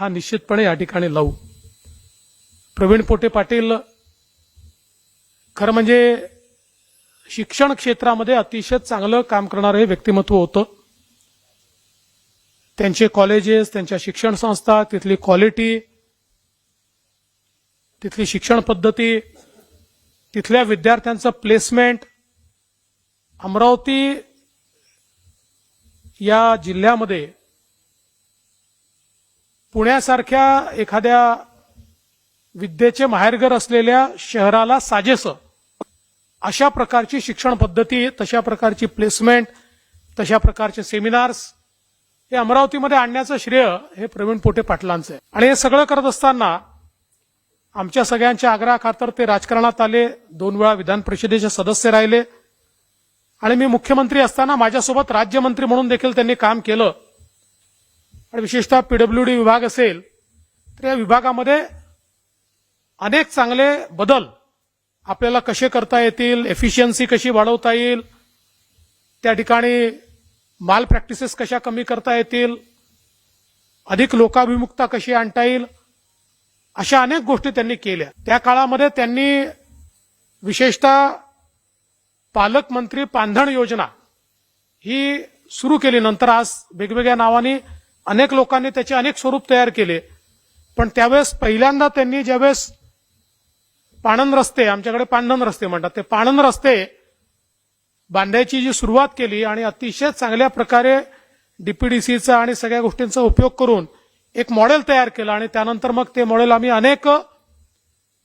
हा निश्चितपणे या ठिकाणी लावू. प्रवीण पोटे पाटील खरं म्हणजे शिक्षण क्षेत्रामध्ये अतिशय चांगलं काम करणारं हे व्यक्तिमत्व होतं. त्यांचे कॉलेजेस त्यांच्या शिक्षण संस्था तिथली क्वालिटी तिथली शिक्षण पद्धती तिथल्या विद्यार्थ्यांचं प्लेसमेंट अमरावती या जिल्ह्यामध्ये पुण्यासारख्या एखाद्या विद्येचे माहेरघर असलेल्या शहराला साजेसं अशा प्रकारची शिक्षण पद्धती तशा प्रकारची प्लेसमेंट तशा प्रकारचे सेमिनार्स हे अमरावतीमध्ये आणण्याचं श्रेय हे प्रवीण पोटे पाटलांचं आहे. आणि हे सगळं करत असताना आमच्या सगळ्यांच्या आग्रहाखातर ते राजकारणात आले दोन वेळा विधान परिषदेचे सदस्य राहिले. आणि मी मुख्यमंत्री असताना माझ्यासोबत राज्यमंत्री म्हणून देखील त्यांनी काम केलं. आणि विशेषतः पीडब्ल्यूडी विभाग असेल तर या विभागामध्ये अनेक चांगले बदल आपल्याला कसे करता येतील एफिशियन्सी कशी वाढवता येईल त्या ठिकाणी माल प्रॅक्टिसेस कशा कमी करता येतील अधिक लोकाभिमुखता कशी आणता येईल अशा अनेक गोष्टी त्यांनी केल्या. त्या काळामध्ये त्यांनी विशेषतः पालकमंत्री पांधण योजना ही सुरू केली. नंतर आज वेगवेगळ्या नावाने अनेक लोकांनी त्याचे अनेक स्वरूप तयार केले. पण त्यावेळेस पहिल्यांदा त्यांनी ज्यावेळेस पाणंद रस्ते आमच्याकडे पांढन रस्ते म्हणतात ते पाणंद रस्ते बांधायची जी सुरुवात केली आणि अतिशय चांगल्या प्रकारे डीपीडीसीचा आणि सगळ्या गोष्टींचा उपयोग करून एक मॉडेल तयार केलं आणि त्यानंतर मग ते मॉडेल आम्ही अनेक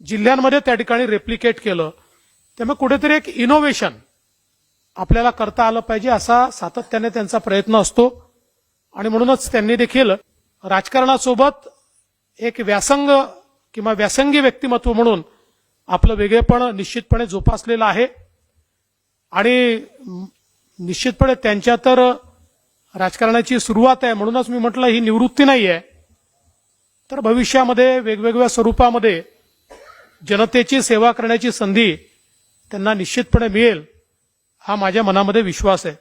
जिल्ह्यांमध्ये त्या ठिकाणी रेप्लिकेट केलं. त्यामुळे कुठेतरी एक इनोव्हेशन आपल्याला करता आलं पाहिजे असा सातत्याने त्यांचा प्रयत्न असतो. आणि म्हणूनच त्यांनी देखील राजकारणासोबत एक व्यासंग किंवा व्यासंगी व्यक्तिमत्व म्हणून आपलं वेगळेपण निश्चितपणे जोपासलेलं आहे. आणि निश्चितपणे त्यांच्या तर राजकारणाची सुरुवात आहे. म्हणूनच मी म्हटलं ही निवृत्ती नाही आहे तर भविष्यामध्ये वेगवेगळ्या स्वरूपामध्ये जनतेची सेवा करण्याची संधी त्यांना निश्चितपणे मिळेल हा माझ्या मनामध्ये विश्वास आहे.